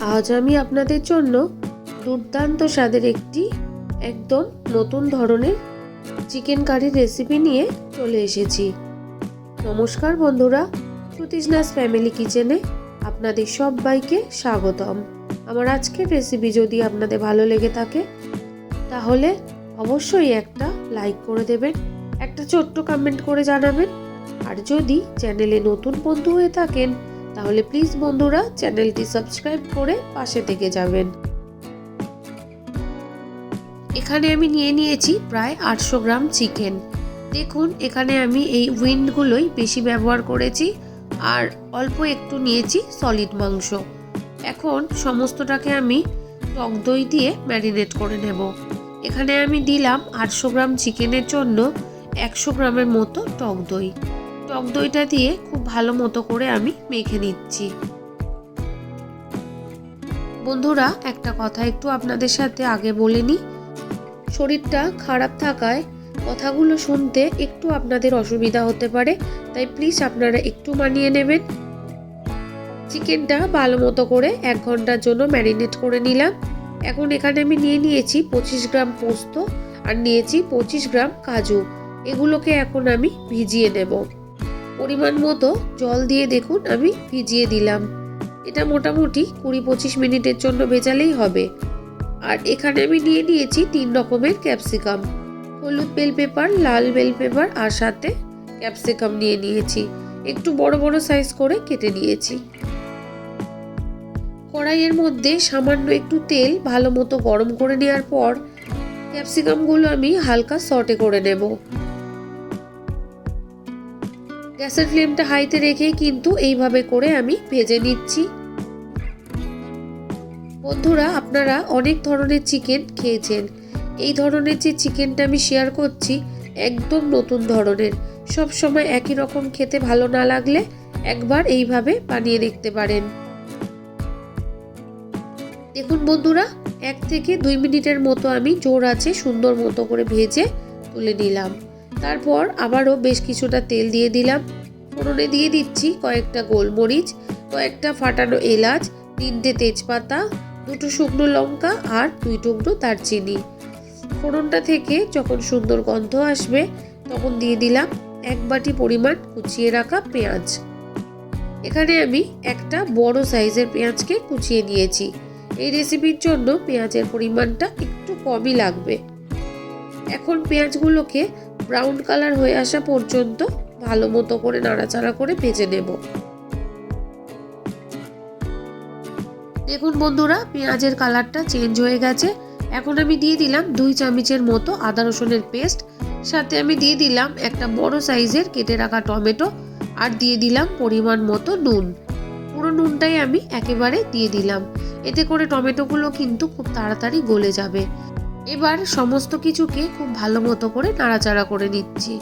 আজ আমি আপনাদের জন্য দুর্দান্ত স্বাদের একটি একদম নতুন ধরনের চিকেন কারির রেসিপি নিয়ে চলে এসেছি। নমস্কার বন্ধুরা শ্রুতিজনাস ফ্যামিলি কিচেনে আপনাদের সবাইকে স্বাগতম। আমার আজকের রেসিপি যদি আপনাদের ভালো লেগে থাকে, তাহলে অবশ্যই একটা লাইক করে দেবেন, একটা ছোট্ট কমেন্ট করে জানাবেন। আর যদি চ্যানেলে নতুন বন্ধু হয়ে থাকেন তাহলে প্লিজ বন্ধুরা চ্যানেলটি সাবস্ক্রাইব করে পাশে থেকে যাবেন। এখানে আমি নিয়ে নিয়েছি প্রায় আটশো গ্রাম চিকেন। দেখুন, এখানে আমি এই উইন্ডগুলোই বেশি ব্যবহার করেছি আর অল্প একটু নিয়েছি সলিড মাংস। এখন সমস্তটাকে আমি টক দই দিয়ে ম্যারিনেট করে নেব। এখানে আমি দিলাম আটশো গ্রাম চিকেনের জন্য একশো গ্রামের মতো টক দই। টক দইটা দিয়ে খুব ভালো মতো করে আমি মেখে নিচ্ছি। বন্ধুরা, একটা কথা একটু আপনাদের সাথে আগে বলে নিই। শরীরটা খারাপ থাকায় কথাগুলো শুনতে একটু আপনাদের অসুবিধা হতে পারে, তাই প্লিজ আপনারা একটু মানিয়ে নেবেন। চিকেনটা ভালো মতো করে এক ঘণ্টার জন্য ম্যারিনেট করে নিলাম। এখন এখানে আমি নিয়ে নিয়েছি পঁচিশ গ্রাম পোস্ত আর নিয়েছি পঁচিশ গ্রাম কাজু। এগুলোকে এখন আমি ভিজিয়ে নেব। পরিমাণ মতো জল দিয়ে দেখুন, আমি ভিজিয়ে দিলাম। এটা মোটামুটি কুড়ি পঁচিশ মিনিটের জন্য ভেজালেই হবে। আর এখানে আমি নিয়ে নিয়েছি তিন রকমের ক্যাপসিকাম। হলুদ বেল পেপার, লাল বেল পেপার, আর সাথে ক্যাপসিকাম নিয়ে নিয়েছি। একটু বড় বড় সাইজ করে কেটে নিয়েছি। কড়াইয়ের মধ্যে সামান্য একটু তেল ভালো মতো গরম করে নেওয়ার পর ক্যাপসিকামগুলো আমি হালকা সটে করে নেব। গ্যাসের ফ্লেমটা হাইতে রেখে কিন্তু এইভাবে করে আমি ভেজে নিচ্ছি। বন্ধুরা, আপনারা অনেক ধরনের চিকেন খেয়েছেন। এই ধরনের যে চিকেনটা আমি শেয়ার করছি একদম নতুন ধরনের। সব সময় একই রকম খেতে ভালো না লাগলে একবার এইভাবে বানিয়ে দেখতে পারেন। দেখুন বন্ধুরা, এক থেকে দুই মিনিটের মতো আমি জোর আছে সুন্দর মতো করে ভেজে তুলে নিলাম। তারপর আবারও বেশ কিছুটা তেল দিয়ে দিলাম। ফোড়নে দিয়ে দিচ্ছি কয়েকটা গোলমরিচ, কয়েকটা ফাটানো এলাচ, তিনটে তেজপাতা, দুটো শুকনো লঙ্কা আর দুই টুকরো দারচিনি। ফোড়নটা থেকে যখন সুন্দর গন্ধ আসবে, তখন দিয়ে দিলাম এক বাটি পরিমাণ কুচিয়ে রাখা পেঁয়াজ। এখানে আমি একটা বড় সাইজের পেঁয়াজকে কুচিয়ে নিয়েছি। এই রেসিপির জন্য পেঁয়াজের পরিমাণটা একটু কমই লাগবে। এখন পেঁয়াজগুলোকে ব্রাউন কালার হয়ে আসা পর্যন্ত ভালো মতো করে নাড়াচাড়া করে ভেজে নেব। দেখুন বন্ধুরা, পেঁয়াজের কালারটা চেঞ্জ হয়ে গেছে। এখন আমি দিয়ে দিলাম দুই চামচের মতো আদা রসুনের পেস্ট। সাথে আমি দিয়ে দিলাম একটা বড় সাইজের কেটে রাখা টমেটো আর দিয়ে দিলাম পরিমাণ মতো নুন। পুরো নুনটাই আমি একেবারে দিয়ে দিলাম। এতে করে টমেটোগুলো কিন্তু খুব তাড়াতাড়ি গলে যাবে। এবার সমস্ত কিছুকে খুব ভালো মতো করে নাড়াচাড়া করে নিচ্ছি।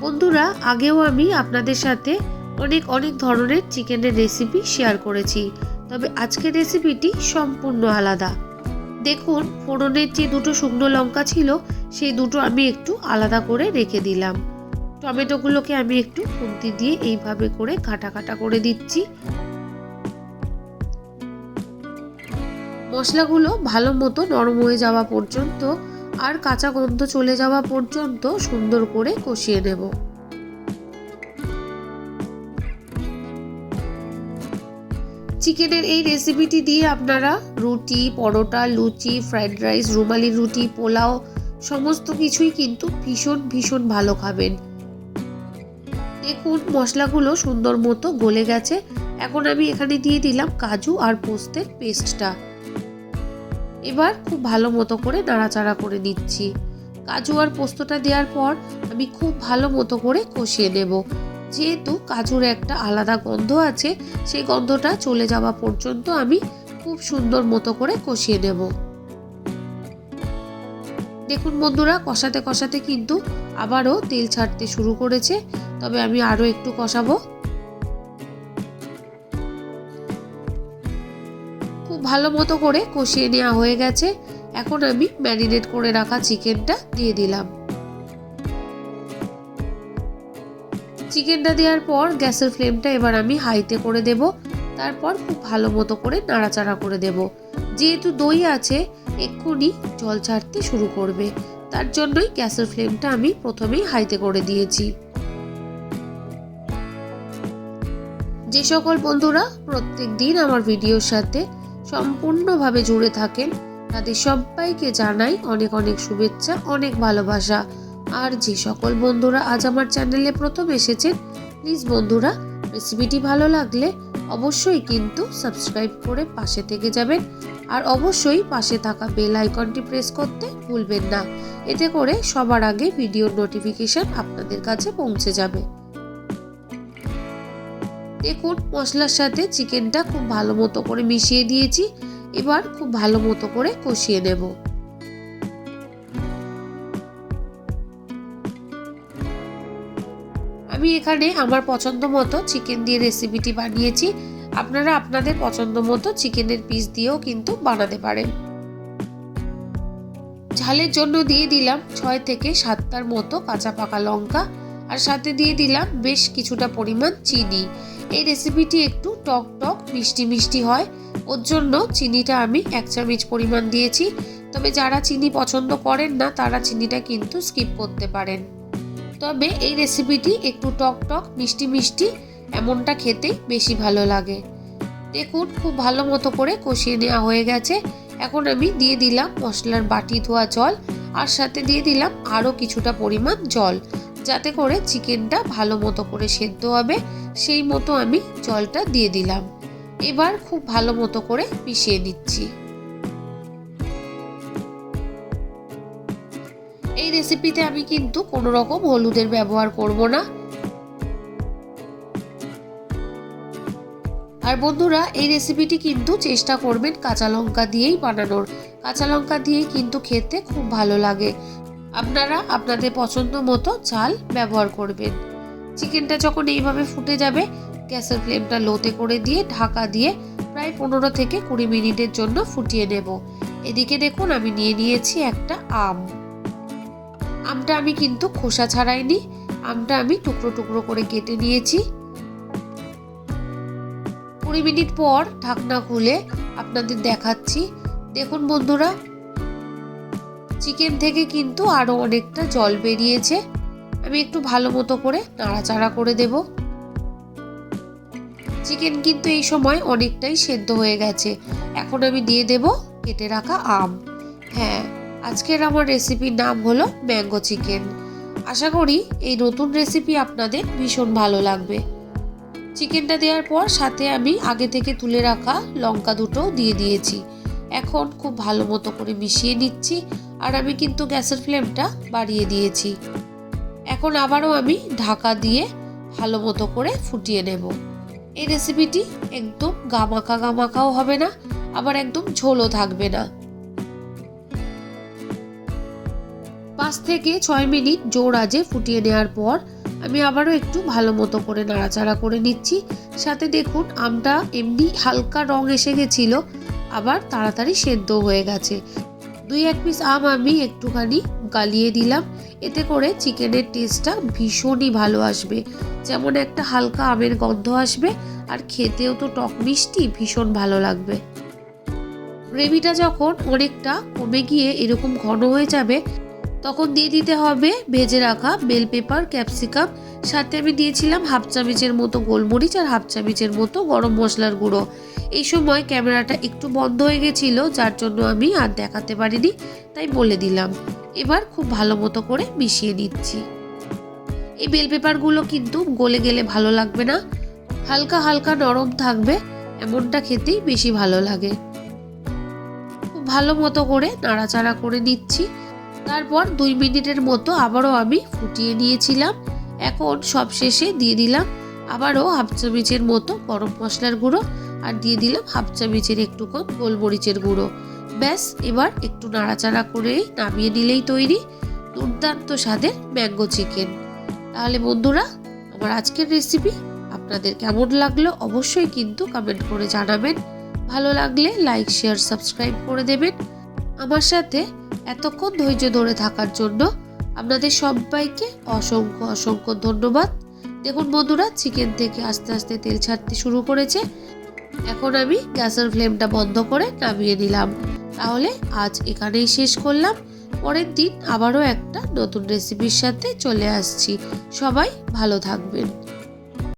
বন্ধুরা, আগেও আমি আপনাদের সাথে অনেক অনেক ধরনের চিকেনের রেসিপি শেয়ার করেছি, তবে আজকের রেসিপিটি সম্পূর্ণ আলাদা। দেখুন, ফোড়নের যে দুটো শুকনো লঙ্কা ছিল, সেই দুটো আমি একটু আলাদা করে রেখে দিলাম। টমেটোগুলোকে আমি একটু খুন্তি দিয়ে এইভাবে করে কাটা কাটা করে দিচ্ছি। মশলাগুলো ভালো মতো নরম হয়ে যাওয়া পর্যন্ত আর কাঁচা গন্ধ চলে যাওয়া পর্যন্ত সুন্দর করে কষিয়ে নেব। চিকেনের এই রেসিপিটি দিয়ে আপনারা রুটি, পরোটা, লুচি, ফ্রাইড রাইস, রুমালি রুটি, পোলাও, সমস্ত কিছুই কিন্তু ভীষণ ভীষণ ভালো খাবেন। দেখুন, মশলাগুলো সুন্দর মতো গলে গেছে। এখন আমি এখানে দিয়ে দিলাম কাজু আর পোস্তের পেস্টটা। এবার খুব ভালো মতো করে নাড়াচাড়া করে নিচ্ছি। কাজু আর পোস্তটা দেওয়ার পর আমি খুব ভালো মতো করে কষিয়ে নেব। যেহেতু কাজুর একটা আলাদা গন্ধ আছে, সেই গন্ধটা চলে যাওয়া পর্যন্ত আমি খুব সুন্দর মতো করে কষিয়ে নেব। দেখুন বন্ধুরা, কষাতে কষাতে কিন্তু আবারও তেল ছাড়তে শুরু করেছে। তবে আমি আরও একটু কষাবো। ভালো মতো করে কষিয়ে নেওয়া হয়ে গেছে। এখন আমি ম্যারিনেট করে রাখা চিকেনটা দিয়ে দিলাম। চিকেনটা দেওয়ার পর গ্যাসের ফ্লেমটা এবার আমি হাইতে করে দেব। তারপর খুব ভালো মতো করে নাড়াচাড়া করে দেব। যেহেতু দই আছে, এক্ষুনি জল ছাড়তে শুরু করবে। তার জন্যই গ্যাসের ফ্লেমটা আমি প্রথমেই হাইতে করে দিয়েছি। যে সকল বন্ধুরা, প্রত্যেক দিন আমার ভিডিওর সাথে সম্পূর্ণভাবে জুড়ে থাকেন। তাদের সবাইকে জানাই অনেক অনেক শুভেচ্ছা, অনেক ভালোবাসা। আর যে সকল বন্ধুরা আজ আমার চ্যানেলে প্রথম এসেছেন প্লিজ বন্ধুরা রেসিপিটি ভালো লাগলে অবশ্যই কিন্তু সাবস্ক্রাইব করে পাশে থেকে যাবেন। আর অবশ্যই পাশে থাকা বেল আইকনটি প্রেস করতে ভুলবেন না। এতে করে সবার আগে ভিডিওর নোটিফিকেশন আপনাদের কাছে পৌঁছে যাবে। দেখুন, মশলার সাথে চিকেনটা খুব ভালো মতো করে মিশিয়ে দিয়েছি। এবার খুব ভালো মতো করে কষিয়ে নেব। আমি এখানে আমার পছন্দ মতো চিকেন দিয়ে রেসিপিটি বানিয়েছি। আপনারা আপনাদের পছন্দ মতো চিকেনের পিস দিয়েও কিন্তু বানাতে পারেন। ঝালের জন্য দিয়ে দিলাম ছয় থেকে সাতটার মতো কাঁচা পাকা লঙ্কা। আর সাথে দিয়ে দিলাম বেশ কিছুটা পরিমাণ চিনি। এই রেসিপিটি একটু টক টক, মিষ্টি মিষ্টি হয়। ওর জন্য চিনিটা আমি এক চামচ পরিমাণ দিয়েছি। তবে যারা চিনি পছন্দ করেন না, তারা চিনিটা কিন্তু স্কিপ করতে পারেন। তবে এই রেসিপিটি একটু টক টক, মিষ্টি মিষ্টি, এমনটা খেতে বেশি ভালো লাগে। দেখুন, খুব ভালো মতো করে কষিয়ে নেওয়া হয়ে গেছে। এখন আমি দিয়ে দিলাম মশলার বাটি ধোয়া জল, আর সাথে দিয়ে দিলাম আরও কিছুটা পরিমাণ জল। যাতে করে চিকেনটা ভালো মতো করে সেদ্ধ হবে, সেই মতো আমি জলটা দিয়ে দিলাম। এবার খুব ভালো মতো করে মিশিয়ে নিচ্ছি। এই রেসিপিতে আমি কিন্তু কোনো রকম হলুদের ব্যবহার করব না। আর বন্ধুরা, এই রেসিপিটি কিন্তু চেষ্টা করবেন কাঁচা লঙ্কা দিয়েই বানানোর। কাঁচা লঙ্কা দিয়েই কিন্তু খেতে খুব ভালো লাগে। আপনারা আপনাদের পছন্দ মতো চাল ব্যবহার করবেন। চিকেনটা যখন এইভাবে ফুটে যাবে, গ্যাসের ফ্লেমটা লোতে করে দিয়ে, ঢাকা দিয়ে প্রায় পনেরো থেকে কুড়ি মিনিটের জন্য ফুটিয়ে নেব। এদিকে দেখুন, আমি নিয়ে নিয়েছি একটা আম। আমটা আমি কিন্তু খোসা ছাড়াইনি, আমটা আমি টুকরো টুকরো করে কেটে নিয়েছি। কুড়ি মিনিট পর ঢাকনা খুলে আপনাদের দেখাচ্ছি। দেখুন বন্ধুরা চিকেন থেকে কিন্তু আরও অনেকটা জল বেরিয়েছে। আমি একটু ভালো মতো করে নাড়াচাড়া করে দেব। চিকেন কিন্তু এই সময় অনেকটাই সেদ্ধ হয়ে গেছে। এখন আমি দিয়ে দেব কেটে রাখা আম। হ্যাঁ আজকের আমার রেসিপির নাম হলো ম্যাঙ্গো চিকেন। আশা করি এই নতুন রেসিপি আপনাদের ভীষণ ভালো লাগবে। চিকেনটা দেওয়ার পর সাথে আমি আগে থেকে তুলে রাখা লঙ্কা দুটো দিয়ে দিয়েছি। এখন খুব ভালো মতো করে মিশিয়ে নিচ্ছি। আর আমি কিন্তু গ্যাসের ফ্লেমটা বাড়িয়ে দিয়েছি। এখন আবারও আমি ঢাকা দিয়ে ভালো মতো করে ফুটিয়ে নেব। এই রেসিপিটি একদম গামাকা গামাকাও হবে না, আবার একদম ঝোলও থাকবে না। পাঁচ থেকে ছয় মিনিট জোর আজে ফুটিয়ে নেওয়ার পর আমি আবারও একটু ভালো মতো করে নাড়াচাড়া করে নিচ্ছি। সাথে দেখুন, আমটা এমনি হালকা রং এসে গেছিল, আবার তাড়াতাড়ি সেদ্ধ হয়ে গেছে। দুই এক পিস আম আমি একটুখানি গালিয়ে দিলাম। এতে করে চিকেনের টেস্টটা ভীষণই ভালো আসবে। যেমন একটা হালকা আমের গন্ধ আসবে আর খেতেও তো টক মিষ্টি ভীষণ ভালো লাগবে। গ্রেভিটা যখন অনেকটা কমে গিয়ে এরকম ঘন হয়ে যাবে, তখন দিয়ে দিতে হবে ভেজে রাখা বেল পেপার ক্যাপসিকাম সাথে আমি দিয়েছিলাম হাফ চামচের মতো গোলমরিচ আর হাফ চামচের মতো গরম মশলার গুঁড়ো। এই সময় ক্যামেরাটা একটু বন্ধ হয়ে গেছিল, যার জন্য আমি আর দেখাতে পারিনি, তাই বলে দিলাম। এবার খুব ভালো মতো করে মিশিয়ে নিচ্ছি। এই বেল পেপারগুলো কিন্তু গলে গেলে ভালো লাগবে না। হালকা হালকা নরম থাকবে, এমনটা খেতেই বেশি ভালো লাগে। খুব ভালো মতো করে নাড়াচাড়া করে নিচ্ছি। তারপর দুই মিনিটের মতো আবারও আমি ফুটিয়ে নিয়েছিলাম। এখন সব শেষে দিয়ে দিলাম আবারও হাফ চামচের মতো গরম মশলার গুঁড়ো আর দিয়ে দিলাম হাফ চামচের একটু কম গোলমরিচের গুঁড়ো। ব্যাস, এবার একটু নাড়াচাড়া করে নামিয়ে নিলেই তৈরি দুর্দান্ত স্বাদের ম্যাঙ্গো চিকেন। তাহলে বন্ধুরা, আমার আজকের রেসিপি আপনাদের কেমন লাগল অবশ্যই কিন্তু কমেন্ট করে জানাবেন। ভালো লাগলে লাইক, শেয়ার, সাবস্ক্রাইব করে দেবেন। আমার সাথে এতক্ষণ ধৈর্য ধরে থাকার জন্য আপনাদের সবাইকে অসংখ্য অসংখ্য ধন্যবাদ। দেখুন বন্ধুরা চিকেন থেকে আস্তে আস্তে তেল ছাড়তে শুরু করেছে। এখন আমি গ্যাসের ফ্লেমটা বন্ধ করে নামিয়ে দিলাম তাহলে আজ এখানেই শেষ করলাম। পরের দিন আবারও একটা নতুন রেসিপির সাথে চলে আসছি। সবাই ভালো থাকবেন।